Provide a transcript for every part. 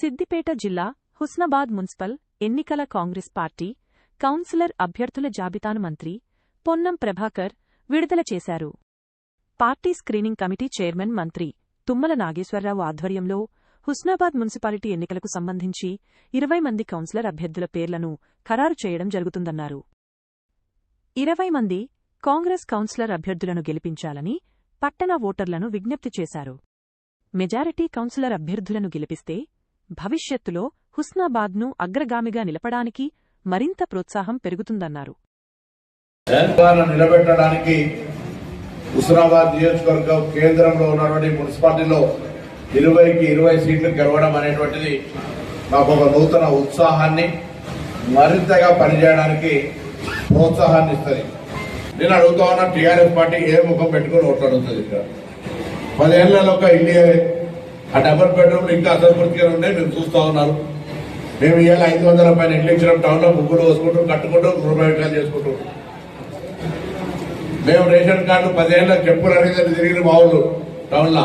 సిద్దిపేట జిల్లా హుస్నాబాద్ మున్సిపల్ ఎన్నికల Congress party councillor అభ్యర్థుల జాబితాను మంత్రి పొన్నం ప్రభాకర్ విడుదల చేశారు. పార్టీ స్క్రీనింగ్ కమిటీ చైర్మన్ మంత్రి తుమ్మల నాగేశ్వరరావు ఆధ్వర్యంలో హుస్నాబాద్ మున్సిపాలిటీ ఎన్నికలకు సంబంధించి ఇరవై మంది కౌన్సిలర్ అభ్యర్థుల పేర్లను ఖరారు చేయడం జరుగుతుందన్నారు. ఇరవై మంది కాంగ్రెస్ కౌన్సిలర్ అభ్యర్థులను గెలిపించాలని పట్టణ ఓటర్లను విజ్ఞప్తి చేశారు. మెజారిటీ కౌన్సిలర్ అభ్యర్థులను గెలిపిస్తే భవిష్యత్తులో హుస్నాబాద్ను అగ్రగామిగా నిలపడానికి మరింత ప్రోత్సాహం పెరుగుతుందన్నారు. నిలబెట్టడానికి హుస్నాబాద్ నియోజకవర్గం కేంద్రంలో ఉన్నటువంటి మున్సిపాలిటీలో ఇరవైకి ఇరవై సీట్లు గెలవడం అనేటువంటిది మాకు ఒక నూతన ఉత్సాహాన్ని మరింతగా పనిచేయడానికి ప్రోత్సాహాన్ని ఇస్తుంది. నేను అడుగుతా ఉన్న టీఆర్ఎస్ పార్టీ ఏ ముఖం పెట్టుకుని ఓట్లు అడుగుతుంది ఇక్కడ? పదేళ్ళలో ఒక ఇండియా ఆ డబుల్ బెడ్రూమ్ ఇంకా అసంపూర్తిగా ఉన్నాయి. మేము చూస్తా ఉన్నారు. మేము ఇవాళ ఐదు వందల పైన ఎట్లించడం టౌన్లో టౌన్లో. ముగ్గురు వేసుకుంటూ కట్టుకుంటూ గృహప్రవేశాలు చేసుకుంటూ మేము రేషన్ కార్డు పదిహేళ్ళ చెప్పులు అనేది తిరిగిన మా ఊళ్ళు టౌన్లో.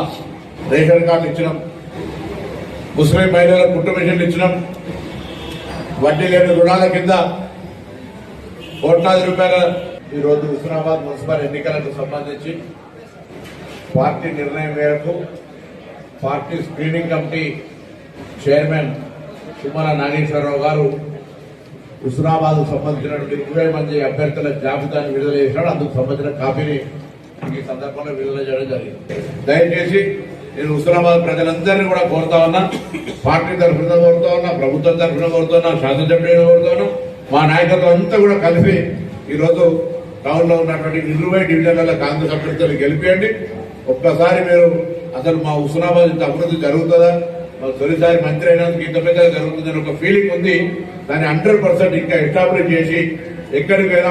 రేషన్ కార్డు ఇచ్చినాం. ముస్లిం మహిళలకు కుట్టు మిషన్లు ఇచ్చినాం. వడ్డీ లేని రుణాల కింద కోట్లాది రూపాయల ఈరోజు హుస్నాబాద్ మున్సిపల్ ఎన్నికలకు సంబంధించి పార్టీ నిర్ణయం మేరకు party screening committee chairman Thummala Nageswara Rao గారు హుస్నాబాద్ సంబంధించినటువంటి ఇరవై మంది అభ్యర్థుల జాబితాను విడుదల చేసినాడు అందుకు సంబంధించిన కాపీని ఈ సందర్భంలో విడుదల చేయడం జరిగింది. దయచేసి నేను హుస్నాబాద్ ప్రజలందరినీ కూడా కోరుతా ఉన్నా పార్టీ తరఫున కోరుతా ఉన్నా ప్రభుత్వం తరఫున కోరుతున్నా శాసనసభ్యులను కోరుతాను మా నాయకత్వం అంతా కూడా కలిపి ఈరోజు టౌన్లో ఉన్నటువంటి ఇరవై డివిజన్ల కాంగ్రెస్ అభ్యర్థులు గెలిపేయండి. ఒక్కసారి మీరు అసలు మా హుస్నాబాద్ ఇంత అభివృద్ధి జరుగుతుందా? మా తొలిసారి మంత్రి అయినందుకు ఇంత పెద్దగా జరుగుతుందని ఒక ఫీలింగ్ ఉంది. దాన్ని హండ్రెడ్ పర్సెంట్ ఇంకా ఎస్టాబ్లిష్ చేసి ఎక్కడికైనా